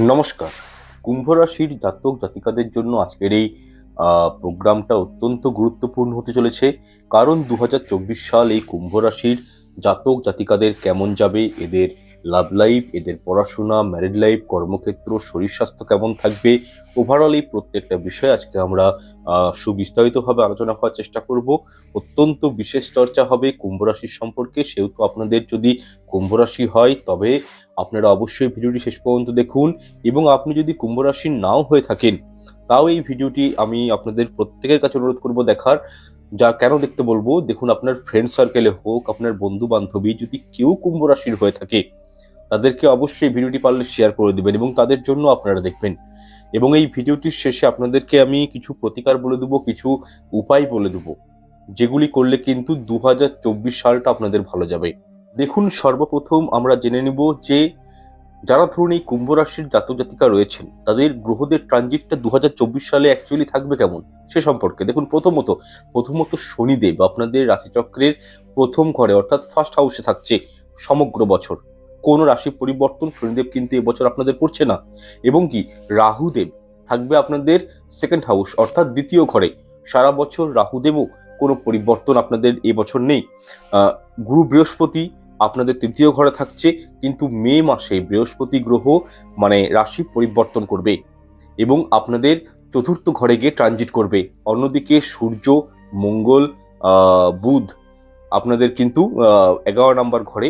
নমস্কার। কুম্ভ রাশির জাতক জাতিকাদের জন্য আজকের এই প্রোগ্রামটা অত্যন্ত গুরুত্বপূর্ণ হতে চলেছে। কারণ দু হাজার চব্বিশ সাল এই কুম্ভ রাশির জাতক জাতিকাদের কেমন যাবে, এদের লাভ লাইফ এদের পড়াশোনা ম্যারিড লাইফ কর্মক্ষেত্র, শরীর স্বাস্থ্য কেমন থাকবে? ওভারঅল এই প্রত্যেকটা বিষয় আজকে আমরা সুবিস্তারিতভাবে আলোচনা করার চেষ্টা করব। অত্যন্ত বিশেষ চর্চা হবে কুম্ভ রাশির সম্পর্কে। সেহেতু আপনাদের যদি কুম্ভ রাশি হয়, তবে আপনারা অবশ্যই ভিডিওটি শেষ পর্যন্ত দেখুন এবং আপনি যদি কুম্ভ রাশির নাও হয়ে থাকেন, তাও এই ভিডিওটি আমি আপনাদের প্রত্যেকের কাছে অনুরোধ করব দেখার। যা কেন দেখতে বলব, দেখুন আপনার ফ্রেন্ড সার্কেলে হোক, আপনার বন্ধু বান্ধবী যদি কেউ কুম্ভ রাশির হয়ে থাকে তাদেরকে অবশ্যই ভিডিওটি পারলে শেয়ার করে দেবেন এবং তাদের জন্য আপনারা দেখবেন। এবং এই ভিডিওটির শেষে আপনাদেরকে আমি কিছু প্রতিকার বলে দেবো, কিছু উপায় বলে দেবো, যেগুলি করলে কিন্তু দু হাজার চব্বিশ সালটা আপনাদের ভালো যাবে। দেখুন, সর্বপ্রথম আমরা জেনে নেব যে যারা ধরুন এই কুম্ভ রাশির জাতক জাতিকা রয়েছেন, তাদের গ্রহদের ট্রানজিটটা দু হাজার চব্বিশ সালে অ্যাকচুয়ালি থাকবে কেমন? সে সম্পর্কে। দেখুন, প্রথমত প্রথমত শনিদেব আপনাদের রাশিচক্রের প্রথম ঘরে, অর্থাৎ ফার্স্ট হাউসে থাকছে সমগ্র বছর। কোন রাশি পরিবর্তন শনিদেব কিন্তু এবছর আপনাদের করছে না। এবং কি, রাহুদেব থাকবে আপনাদের সেকেন্ড হাউস অর্থাৎ দ্বিতীয় ঘরে। সারা বছর রাহুদেবও কোনো পরিবর্তন আপনাদের এবছর নেই। গুরু বৃহস্পতি আপনাদের তৃতীয় ঘরে থাকছে, কিন্তু মে মাসে বৃহস্পতি গ্রহ মানে রাশি পরিবর্তন করবে এবং আপনাদের চতুর্থ ঘরে গিয়ে ট্রানজিট করবে। অন্যদিকে সূর্য, মঙ্গল বুধ আপনাদের কিন্তু এগারো নম্বর ঘরে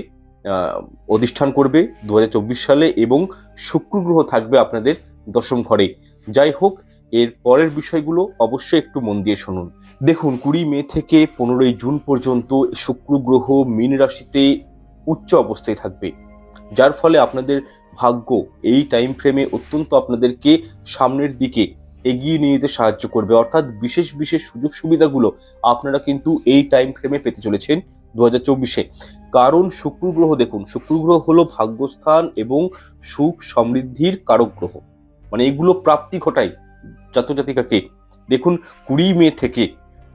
অধিষ্ঠান করবে দু হাজার চব্বিশ সালে এবং শুক্র গ্রহ থাকবে আপনাদের দশম ঘরে। যাই হোক, এর পরের বিষয়গুলো অবশ্যই একটু মন দিয়ে শুনুন। দেখুন, কুড়ি মে থেকে পনেরোই জুন পর্যন্ত শুক্র গ্রহ মীন রাশিতে উচ্চ অবস্থায় থাকবে। যার ফলে আপনাদের ভাগ্য এই টাইম ফ্রেমে অত্যন্ত আপনাদেরকে সামনের দিকে এগিয়ে নিয়ে যেতে সাহায্য করবে। অর্থাৎ বিশেষ বিশেষ সুযোগ সুবিধাগুলো আপনারা কিন্তু এই টাইম ফ্রেমে পেতে চলেছেন দু হাজার চব্বিশে। কারণ শুক্র গ্রহ দেখুন শুক্র গ্রহ হলো ভাগ্যস্থান এবং সুখ সমৃদ্ধির কারক গ্রহ মানে এগুলো প্রাপ্তি ঘটায় জাতজাতিকাকে। দেখুন, কুড়ি মে থেকে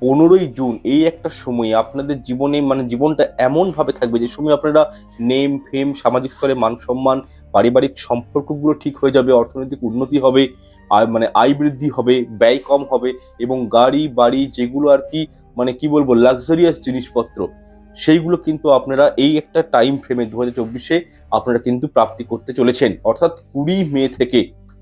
পনেরোই জুন এই একটা সময় আপনাদের জীবনে মানে জীবনটা এমনভাবে থাকবে যে, সময় আপনারা নেম, ফেম, সামাজিক স্তরে মান সম্মান, পারিবারিক সম্পর্কগুলো ঠিক হয়ে যাবে, অর্থনৈতিক উন্নতি হবে আর মানে আয় বৃদ্ধি হবে, ব্যয় কম হবে এবং গাড়ি, বাড়ি যেগুলো আর কি মানে কি বলব লাক্সারিয়াস জিনিসপত্র সেইগুলো কিন্তু আপনারা এই একটা টাইম ফ্রেমে দু হাজার চব্বিশে আপনারা কিন্তু প্রাপ্তি করতে চলেছেন। অর্থাৎ কুড়ি মে থেকে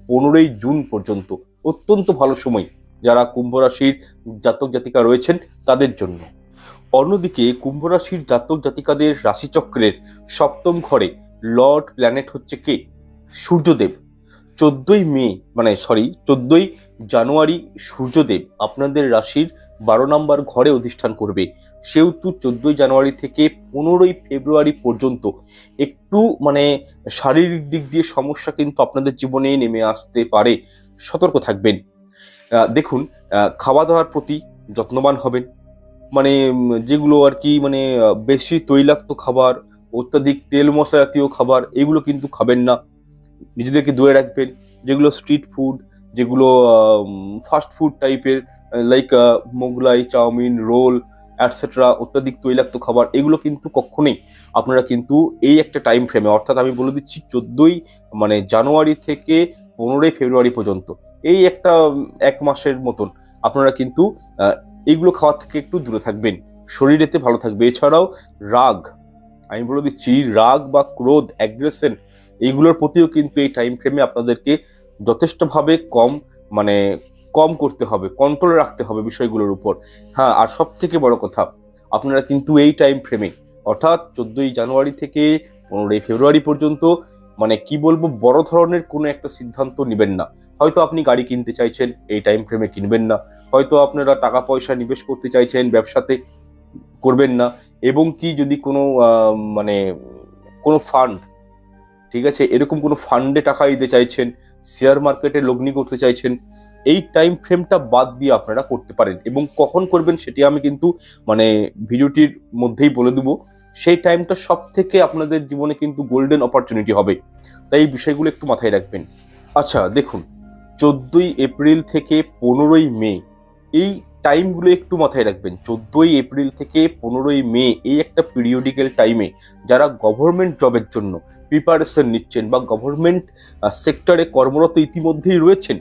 পনেরোই জুন পর্যন্ত। অত্যন্ত ভালো সময় যারা কুম্ভ রাশির জাতক জাতিকা রয়েছেন তাদের জন্য। অন্যদিকে কুম্ভ রাশির জাতক জাতিকাদের রাশিচক্রের সপ্তম ঘরে লর্ড প্ল্যানেট হচ্ছে কে? সূর্যদেব। চোদ্দই মে মানে সরি চোদ্দই জানুয়ারি সূর্যদেব আপনাদের রাশির বারো নম্বর ঘরে অধিষ্ঠান করবে। সেহেতু চোদ্দই জানুয়ারি থেকে পনেরোই ফেব্রুয়ারি পর্যন্ত একটু মানে শারীরিক দিক দিয়ে সমস্যা কিন্তু আপনাদের জীবনে নেমে আসতে পারে। সতর্ক থাকবেন। দেখুন খাওয়া দাওয়ার প্রতি যত্নবান হবেন। মানে যেগুলো আর কি মানে বেশি তৈলাক্ত খাবার, অত্যাধিক তেল মশলা জাতীয় খাবার, এগুলো কিন্তু খাবেন না। নিজেদেরকে দূরে রাখবেন। যেগুলো স্ট্রিট ফুড যেগুলো ফাস্ট ফুড টাইপের like Mughlai, chow mein, roll etcetera অত্যাধিক তৈলাক্ত খাবার, এগুলো কিন্তু কখনোই আপনারা কিন্তু এই একটা টাইম ফ্রেমে অর্থাৎ আমি বলে দিচ্ছি চোদ্দোই মানে জানুয়ারি থেকে পনেরোই ফেব্রুয়ারি পর্যন্ত, এই একটা, এক মাসের মতন আপনারা কিন্তু এইগুলো খাওয়ার থেকে একটু দূরে থাকবেন, শরীরেতে ভালো থাকবে। এছাড়াও রাগ, আমি বলে দিচ্ছি রাগ বা ক্রোধ অ্যাগ্রেশন এইগুলোর প্রতিও কিন্তু এই টাইম ফ্রেমে আপনাদেরকে যথেষ্টভাবে কম মানে কম করতে হবে কন্ট্রোলে রাখতে হবে বিষয়গুলোর উপর। হ্যাঁ আর সব থেকে বড় কথা, আপনারা কিন্তু এই টাইম ফ্রেমে অর্থাৎ চোদ্দোই জানুয়ারি থেকে পনেরোই ফেব্রুয়ারি পর্যন্ত মানে কি বলব, বড় ধরনের কোনো একটা সিদ্ধান্ত নেবেন না। হয়তো আপনি গাড়ি কিনতে চাইছেন, এই টাইম ফ্রেমে কিনবেন না। হয়তো আপনারা টাকা পয়সা নিবেশ করতে চাইছেন, ব্যবসাতে করবেন না। এবং কি যদি কোনো মানে কোনো ফান্ড ঠিক আছে, এরকম কোনো ফান্ডে টাকা দিতে চাইছেন শেয়ার মার্কেটে লগ্নি করতে চাইছেন এই টাইম ফ্রেমটা বাদ দিয়ে আপনারা করতে পারেন। এবং কখন করবেন সেটি আমি কিন্তু মানে ভিডিওটির মধ্যেই বলে দেবো। সেই টাইমটা সব থেকে আপনাদের জীবনে কিন্তু গোল্ডেন অপরচুনিটি হবে। তাই এই বিষয়গুলো একটু মাথায় রাখবেন। আচ্ছা দেখুন, চোদ্দোই এপ্রিল থেকে পনেরোই মে, এই টাইমগুলো একটু মাথায় রাখবেন। চোদ্দোই এপ্রিল থেকে পনেরোই মে, এই একটা পিরিয়ডিক্যাল টাইমে যারা গভর্নমেন্ট জবের জন্য প্রিপারেশন নিচ্ছেন বা গভর্নমেন্ট সেক্টরে কর্মরত ইতিমধ্যেই রয়েছেন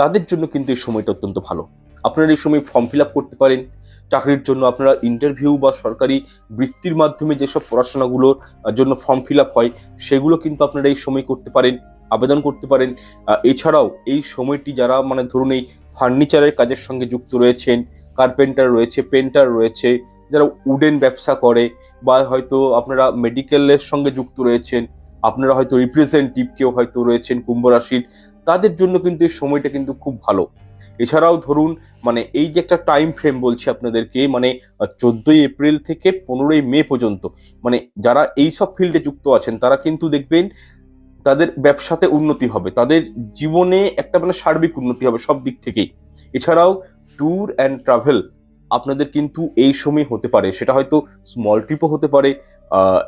তাদের জন্য কিন্তু এই সময়টা অত্যন্ত ভালো। আপনারা এই সময় ফর্ম ফিল করতে পারেন। চাকরির জন্য আপনারা ইন্টারভিউ বা সরকারি বৃত্তির মাধ্যমে যেসব পড়াশোনাগুলোর জন্য ফর্ম ফিল হয়, সেগুলো কিন্তু আপনারা এই সময় করতে পারেন, আবেদন করতে পারেন। এছাড়াও এই সময়টি যারা মানে ধরুন এই ফার্নিচারের কাজের সঙ্গে যুক্ত রয়েছেন কার্পেন্টার রয়েছে পেন্টার রয়েছে, যারা উডেন ব্যবসা করে বা হয়তো আপনারা মেডিকেলের সঙ্গে যুক্ত রয়েছেন, আপনারা হয়তো রিপ্রেজেন্টেটিভ কেউ হয়তো রয়েছেন, কুম্ভ রাশির তাদের জন্য কিন্তু এই সময়টা কিন্তু খুব ভালো। এছাড়াও ধরুন মানে এই যে একটা টাইম ফ্রেম বলছি আপনাদেরকে মানে চোদ্দই এপ্রিল থেকে পনেরোই মে পর্যন্ত মানে যারা এই সব ফিল্ডে যুক্ত আছেন, তারা কিন্তু দেখবেন তাদের ব্যবসাতে উন্নতি হবে, তাদের জীবনে একটা মানে সার্বিক উন্নতি হবে সব দিক থেকেই। এছাড়াও ট্যুর অ্যান্ড ট্রাভেল আপনাদের কিন্তু এই সময় হতে পারে, সেটা হয়তো স্মল ট্রিপও হতে পারে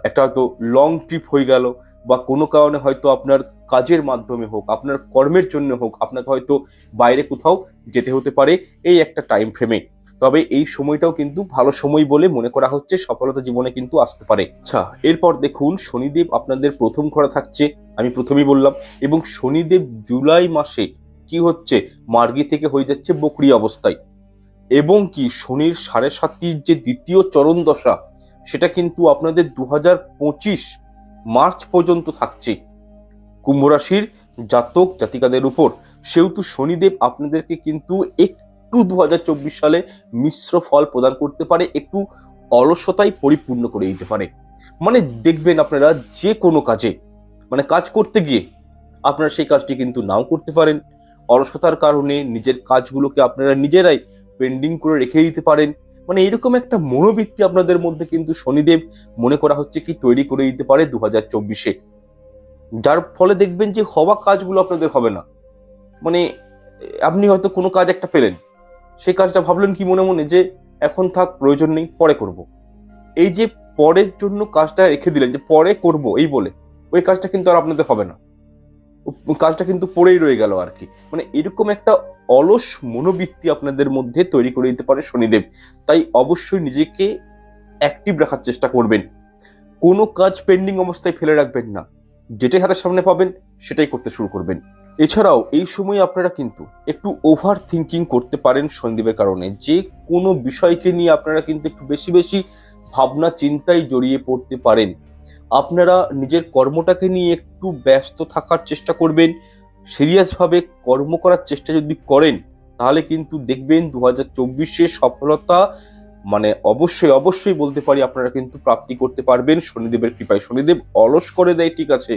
একটা হয়তো লং ট্রিপ হয়ে গেল বা কোনো কারণে হয়তো আপনার কাজের মাধ্যমে হোক, আপনার কর্মের জন্য হোক, আপনাকে হয়তো বাইরে কোথাও যেতে হতে পারে এই একটা টাইম ফ্রেমে তবে এই সময়টাও কিন্তু ভালো সময় বলে মনে করা হচ্ছে, সফলতা জীবনে কিন্তু আসতে পারে। আচ্ছা এরপর দেখুন শনিদেব আপনাদের প্রথম ঘরে থাকছে, আমি প্রথমেই বললাম, এবং শনিদেব জুলাই মাসে কি হচ্ছে? মার্গি থেকে হয়ে যাচ্ছে বকরি অবস্থায়। এবং কি শনির সাড়ে সাতির যে দ্বিতীয় চরণ দশা, সেটা কিন্তু আপনাদের দু হাজার পঁচিশ মার্চ পর্যন্ত থাকছে। কুম্ভ রাশির জাতক জাতিকাদের উপর, সেহেতু শনিদেব আপনাদেরকে কিন্তু একটু দু হাজার চব্বিশ সালে মিশ্র ফল প্রদান করতে পারে, একটু অলসতায় পরিপূর্ণ করে দিতে পারে। মানে দেখবেন আপনারা যে কোনো কাজে মানে কাজ করতে গিয়ে আপনারা সেই কাজটি কিন্তু নাও করতে পারেন। অলসতার কারণে নিজের কাজগুলোকে আপনারা নিজেরাই পেন্ডিং করে রেখে দিতে পারেন। মানে এরকম একটা মনোবৃত্তি আপনাদের মধ্যে কিন্তু শনিদেব মনে করা হচ্ছে কি তৈরি করে দিতে পারে দু হাজার চব্বিশে। যার ফলে দেখবেন যে হওয়া কাজগুলো আপনাদের হবে না। মানে আপনি হয়তো কোনো কাজ একটা পেলেন, সেই কাজটা ভাবলেন কি মনে মনে যে এখন থাক, প্রয়োজন নেই, পরে করব। এই যে পরের জন্য কাজটা রেখে দিলেন, যে পরে করব, এই বলে, ওই কাজটা কিন্তু আর আপনাদের হবে না। কাজটা কিন্তু পড়েই রয়ে গেল আর কি। মানে এরকম একটা অলস মনোবৃত্তি আপনাদের মধ্যে তৈরি করে দিতে পারে শনিদেব। তাই অবশ্যই নিজেকে অ্যাক্টিভ রাখার চেষ্টা করবেন। কোনো কাজ পেন্ডিং অবস্থায় ফেলে রাখবেন না। যেটাই হাতের সামনে পাবেন, সেটাই করতে শুরু করবেন। এছাড়াও এই সময় আপনারা কিন্তু একটু ওভার থিঙ্কিং করতে পারেন শনিদেবের কারণে। যে কোনো বিষয়কে নিয়ে আপনারা কিন্তু একটু বেশি বেশি ভাবনা চিন্তায় জড়িয়ে পড়তে পারেন। আপনারা নিজের কর্মটাকে নিয়ে একটু ব্যস্ত থাকার চেষ্টা করবেন, সিরিয়াসভাবে কর্ম করার চেষ্টা যদি করেন, তাহলে কিন্তু দেখবেন দু হাজার সফলতা মানে অবশ্যই অবশ্যই বলতে পারি আপনারা কিন্তু প্রাপ্তি করতে পারবেন। শনিদেবের কৃপায়, শনিদেব অলস করে দেয়, ঠিক আছে,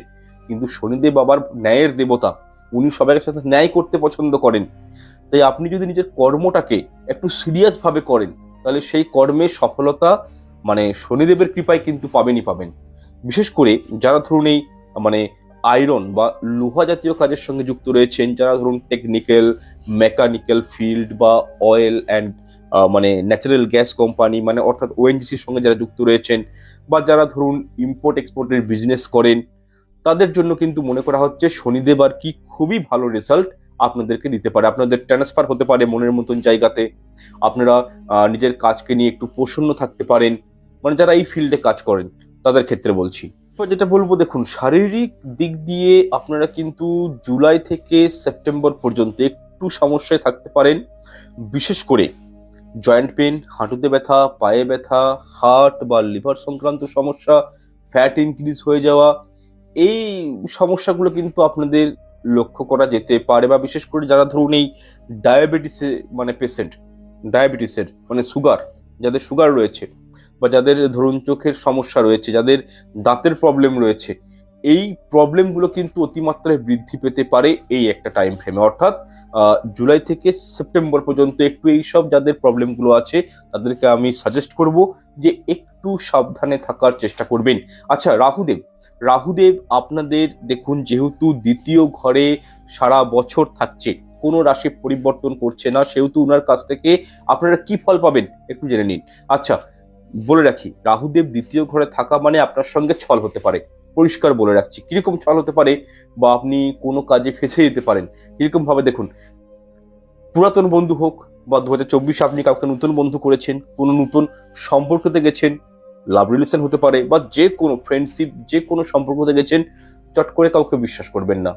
কিন্তু শনিদেব আবার ন্যায়ের দেবতা, উনি সবার সাথে ন্যায় করতে পছন্দ করেন। তাই আপনি যদি নিজের কর্মটাকে একটু সিরিয়াসভাবে করেন, তাহলে সেই কর্মে সফলতা মানে শনিদেবের কৃপায় কিন্তু পাবেনই পাবেন। বিশেষ করে যারা ধরুন এই মানে আয়রন বা লোহা জাতীয় কাজের সঙ্গে যুক্ত রয়েছেন, যারা ধরুন টেকনিক্যাল মেকানিক্যাল ফিল্ড বা অয়েল অ্যান্ড মানে ন্যাচারাল গ্যাস কোম্পানি মানে অর্থাৎ ওএনজিসির সঙ্গে যারা যুক্ত রয়েছেন বা যারা ধরুন ইম্পোর্ট এক্সপোর্টের বিজনেস করেন, তাদের জন্য কিন্তু মনে করা হচ্ছে শনিদেব আর কি খুবই ভালো রেজাল্ট আপনাদেরকে দিতে পারে। আপনাদের ট্রান্সফার হতে পারে মনের মতন জায়গাতে। আপনারা নিজের কাজকে নিয়ে একটু প্রসন্ন থাকতে পারেন। মানে যারা এই ফিল্ডে কাজ করেন। তাদের ক্ষেত্রে বলছি। যেটা বলব, দেখুন, শারীরিক দিক দিয়ে আপনারা কিন্তু জুলাই থেকে সেপ্টেম্বর পর্যন্ত একটু সমস্যায় থাকতে পারেন। বিশেষ করে জয়েন্ট পেন হাঁটুতে ব্যথা, পায়ে ব্যথা, হার্ট বা লিভার সংক্রান্ত সমস্যা, ফ্যাট ইনক্রিজ হয়ে যাওয়া, এই সমস্যাগুলো কিন্তু আপনাদের লক্ষ্য করা যেতে পারে বা বিশেষ করে যারা ধরুন এই ডায়াবেটিসে মানে পেশেন্ট, ডায়াবেটিসের মানে সুগার, যাদের সুগার রয়েছে বা যাদের ধরুন চোখের সমস্যা রয়েছে, যাদের দাঁতের প্রবলেম রয়েছে, এই প্রবলেমগুলো কিন্তু অতিমাত্রায় বৃদ্ধি পেতে পারে এই একটা টাইম ফ্রেমে অর্থাৎ জুলাই থেকে সেপ্টেম্বর পর্যন্ত একটু এই সব যাদের প্রবলেমগুলো আছে, তাদেরকে আমি সাজেস্ট করব যে একটু সাবধানে থাকার চেষ্টা করবেন। আচ্ছা রাহুদেব রাহুদেব আপনাদের দেখুন যেহেতু দ্বিতীয় ঘরে সারা বছর থাকছে, কোনো রাশি পরিবর্তন করছে না, সেহেতু ওনার কাছ থেকে আপনারা কি ফল পাবেন একটু জেনে নিন। আচ্ছা বলে রাখি, রাহুদেব দ্বিতীয় ঘরে থাকা মানে আপনার সঙ্গে ছল হতে পারে। পরিষ্কার বলে রাখছি, কীরকম ছল হতে পারে বা আপনি কোনো কাজে ফেসে যেতে পারেন কীরকম ভাবে দেখুন। পুরাতন বন্ধু হোক বা দু হাজার চব্বিশে আপনি কাউকে নতুন বন্ধু করেছেন, কোনো নতুন সম্পর্কতে গেছেন লাভ রিলেশন হতে পারে বা যে কোনো ফ্রেন্ডশিপ যে কোনো সম্পর্কতে গেছেন, চট করে কাউকে বিশ্বাস করবেন না।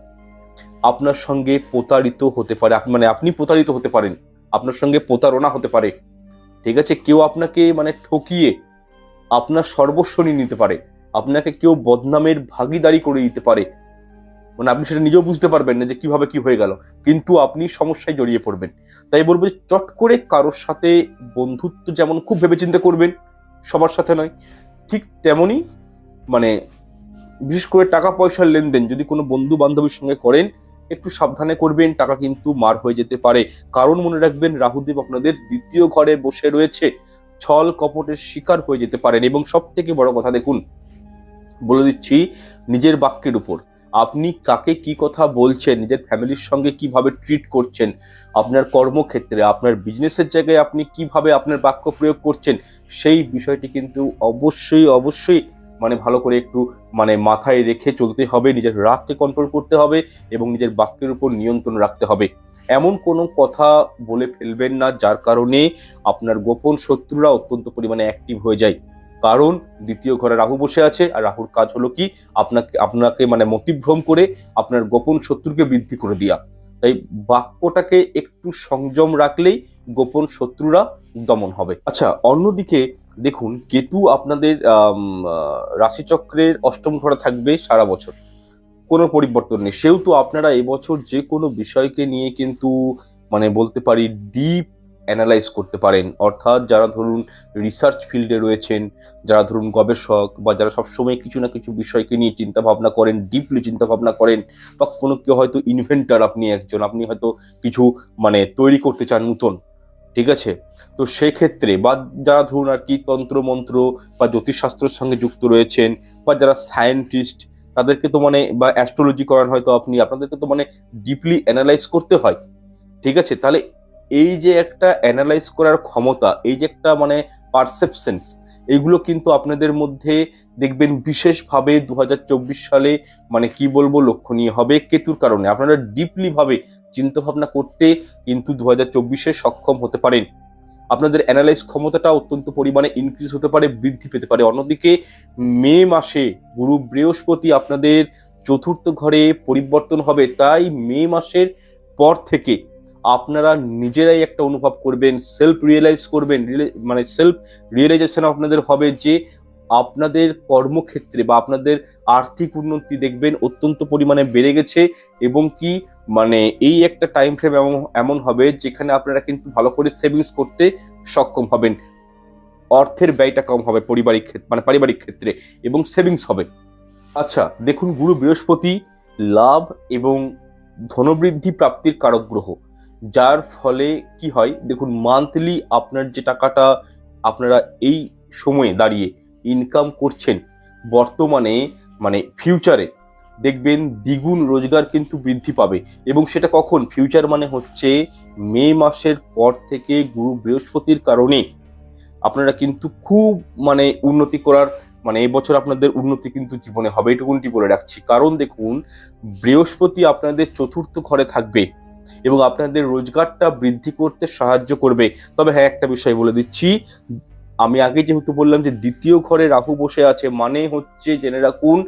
আপনার সঙ্গে প্রতারিত হতে পারে মানে আপনি প্রতারিত হতে পারেন, আপনার সঙ্গে প্রতারণা হতে পারে ঠিক আছে? কেউ আপনাকে মানে ঠকিয়ে আপনার সর্বস্ব নিয়ে নিতে পারে। আপনাকে কেউ বদনামের ভাগিদারি করে দিতে পারে। মানে আপনি সেটা নিজেও বুঝতে পারবেন না যে কীভাবে কি হয়ে গেল। কিন্তু আপনি সমস্যায় জড়িয়ে পড়বেন। তাই বলব যে চট করে কারোর সাথে বন্ধুত্ব যেমন খুব ভেবেচিন্তে করবেন, সবার সাথে নয়, ঠিক তেমনই মানে বিশেষ করে টাকা পয়সার লেনদেন যদি কোনো বন্ধু বান্ধবীর সঙ্গে করেন একটু সাবধানে করবেন, টাকা কিন্তু মার হয়ে যেতে পারে। কারণ মনে রাখবেন রাহুদেব আপনাদের দ্বিতীয় ঘরে বসে রয়েছে। ছল কপটের শিকার হয়ে যেতে পারেন এবং সব থেকে বড় কথা দেখুন, বলে দিচ্ছি নিজের বাক্যের উপর। আপনি কাকে কি কথা বলছেন, নিজের ফ্যামিলির সঙ্গে কীভাবে ট্রিট করছেন, আপনার কর্মক্ষেত্রে, আপনার বিজনেসের জায়গায় আপনি কীভাবে আপনার বাক্য প্রয়োগ করছেন, সেই বিষয়টি কিন্তু অবশ্যই অবশ্যই মানে ভালো করে একটু মানে মাথায় রেখে চলতে হবে, নিজের রাগকে কন্ট্রোল করতে হবে এবং নিজের বাক্যের উপর নিয়ন্ত্রণ রাখতে হবে। এমন কোনো কথা বলে ফেলবেন না যার কারণে আপনার গোপন শত্রুরা অত্যন্ত পরিমাণে অ্যাক্টিভ হয়ে যায়। কারণ দ্বিতীয় ঘরে রাহু বসে আছে, আর রাহুর কাজ হলো কি? আপনাকে আপনাকে মানে মতিভ্রম করে আপনার গোপন শত্রুকে বৃদ্ধি করে দেওয়া তাই বাক্যটাকে একটু সংযম রাখলেই গোপন শত্রুরা দমন হবে। আচ্ছা অন্যদিকে দেখুন, কেতু আপনাদের রাশিচক্রের অষ্টম ঘরে থাকবে সারা বছর। কোনো পরিবর্তন নেই। সেহেতু আপনারা এবছর যে কোনো বিষয়কে নিয়ে কিন্তু মানে বলতে পারি ডিপ অ্যানালাইজ করতে পারেন। অর্থাৎ যারা ধরুন রিসার্চ ফিল্ডে রয়েছেন, যারা ধরুন গবেষক বা যারা সবসময় কিছু না কিছু বিষয়কে নিয়ে চিন্তা ভাবনা করেন ডিপলি চিন্তা ভাবনা করেন, বা কোনো কেউ হয়তো ইনভেন্টার আপনি একজন, আপনি হয়তো কিছু মানে তৈরি করতে চান নতুন। ঠিক আছে? তো সেক্ষেত্রে বা যারা ধরুন আর কি তন্ত্রমন্ত্র বা জ্যোতিষশাস্ত্রের সঙ্গে যুক্ত রয়েছেন বা যারা সায়েন্টিস্ট তাদেরকে তো মানে বা অ্যাস্ট্রোলজি করান হয়তো আপনি, আপনাদেরকে তো মানে ডিপলি অ্যানালাইজ করতে হয়। ঠিক আছে? তাহলে এই যে একটা অ্যানালাইজ করার ক্ষমতা, এই যে একটা মানে পারসেপশনস এইগুলো কিন্তু আপনাদের মধ্যে দেখবেন বিশেষভাবে দু হাজার চব্বিশ সালে মানে কি বলব, লক্ষণীয় হবে কেতুর কারণে। আপনারা ডিপলি ভাবে চিন্তা ভাবনা করতে কিন্তু দু হাজার সক্ষম হতে পারেন। আপনাদের অ্যানালাইজ ক্ষমতাটা অত্যন্ত পরিমাণে ইনক্রিজ হতে পারে, বৃদ্ধি পেতে পারে। অন্যদিকে, মে মাসে গুরু বৃহস্পতি আপনাদের চতুর্থ ঘরে পরিবর্তন হবে। তাই মে মাসের পর থেকে আপনারা নিজেরাই একটা অনুভব করবেন সেলফ রিয়েলাইজ করবেন মানে সেলফ রিয়েলাইজেশন আপনাদের হবে যে আপনাদের কর্মক্ষেত্রে বা আপনাদের আর্থিক উন্নতি দেখবেন অত্যন্ত পরিমাণে বেড়ে গেছে এবং কি মানে এই একটা টাইম ফ্রেম এমন এমন হবে যেখানে আপনারা কিন্তু ভালো করে সেভিংস করতে সক্ষম হবেন। অর্থের ব্যয়টা কম হবে পারিবারিক মানে পারিবারিক ক্ষেত্রে এবং সেভিংস হবে। আচ্ছা দেখুন গুরু বৃহস্পতি লাভ এবং ধনবৃদ্ধি প্রাপ্তির কারক গ্রহ, যার ফলে কি হয়? দেখুন মান্থলি আপনার যে টাকাটা আপনারা এই সময়ে দাঁড়িয়ে ইনকাম করছেন বর্তমানে মানে ফিউচারে দেখবেন দ্বিগুণ রোজগার কিন্তু বৃদ্ধি পাবে। এবং সেটা কখন? ফিউচার মানে হচ্ছে মে মাসের পর থেকে গুরু বৃহস্পতির কারণে। আপনারা কিন্তু খুব মানে উন্নতি করার মানে এবছর আপনাদের উন্নতি কিন্তু জীবনে হবে, এটুকুনটি বলে রাখছি। কারণ দেখুন, বৃহস্পতি আপনাদের চতুর্থ ঘরে থাকবে এবং আপনাদের রোজগারটা বৃদ্ধি করতে সাহায্য করবে। তবে হ্যাঁ একটা বিষয় বলে দিচ্ছি আমি আগে যেহেতু বললাম যে দ্বিতীয় ঘরে রাহু বসে আছে মানে হচ্ছে জেনে রাখুন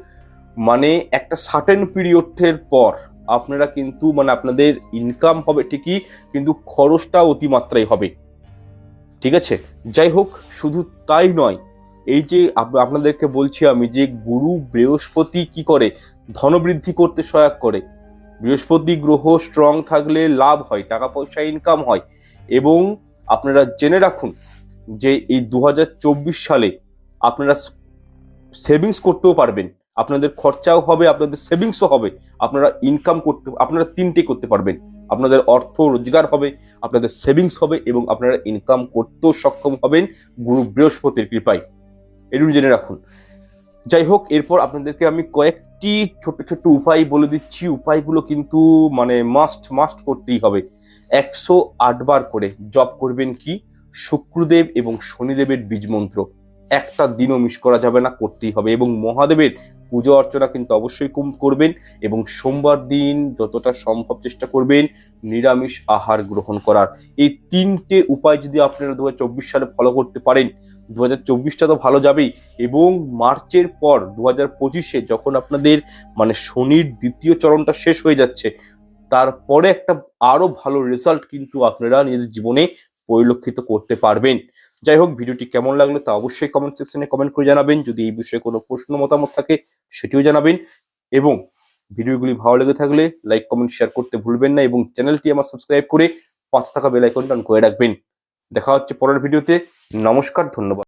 মানে একটা সার্টেন পিরিয়ডের পর আপনারা কিন্তু মানে আপনাদের ইনকাম হবে ঠিকই, কিন্তু খরচটা অতিমাত্রায় হবে। ঠিক আছে? যাই হোক, শুধু তাই নয়, এই যে আপনাদেরকে বলছি আমি যে গুরু বৃহস্পতি কি করে? ধনবৃদ্ধি করতে সহায়ক করে। বৃহস্পতি গ্রহ স্ট্রং থাকলে লাভ হয়, টাকা পয়সা ইনকাম হয়। এবং আপনারা জেনে রাখুন যে এই দু হাজার চব্বিশ সালে আপনারা সেভিংস করতেও পারবেন। আপনাদের খরচাও হবে, আপনাদের সেভিংসও হবে। আপনারা ইনকাম করতে, আপনারা তিনটে করতে পারবেন। আপনাদের অর্থ রোজগার হবে, আপনাদের সেভিংস হবে এবং আপনারা ইনকাম করতেও সক্ষম হবেন গুরু বৃহস্পতির কৃপায়। এটুকু জেনে রাখুন। যাই হোক, এরপর আপনাদেরকে আমি কয়েকটি ছোট ছোট উপায় বলে দিচ্ছি। উপায়গুলো কিন্তু মানে মাস্ট মাস্ট করতেই হবে। একশো আটবার করে। জব করবেন কি? শুক্রদেব এবং শনিদেবের বীজ মন্ত্র। একটা দিনও মিস করা যাবে না, করতেই হবে। এবং মহাদেবের পুজো অর্চনা কিন্তু অবশ্যই কম করবেন এবং সোমবার দিন যতটা সম্ভব চেষ্টা করবেন নিরামিষ আহার গ্রহণ করার। এই তিনটে উপায় যদি আপনারা দু হাজার চব্বিশ সালে ফলো করতে পারেন, দু হাজার চব্বিশটা তো ভালো যাবেই। এবং মার্চের পর দু হাজার পঁচিশে যখন আপনাদের মানে শনির দ্বিতীয় চরণটা শেষ হয়ে যাচ্ছে, তারপরে একটা আরও ভালো রেজাল্ট কিন্তু আপনারা নিজেদের জীবনে পরিলক্ষিত করতে পারবেন। যাই হোক ভিডিওটি কেমন লাগল তা অবশ্যই কমেন্ট সেকশনে কমেন্ট করে জানাবেন। যদি এই বিষয়ে কোনো প্রশ্ন, মতামত থাকে, সেটিও জানাবেন। এবং ভিডিওগুলি ভালো লেগে থাকলে লাইক কমেন্ট শেয়ার করতে ভুলবেন না এবং চ্যানেলটি আমার সাবস্ক্রাইব করে পাঁচ টাকা বেল আইকনটা করে রাখবেন। দেখা হচ্ছে পরের ভিডিওতে। নমস্কার, ধন্যবাদ।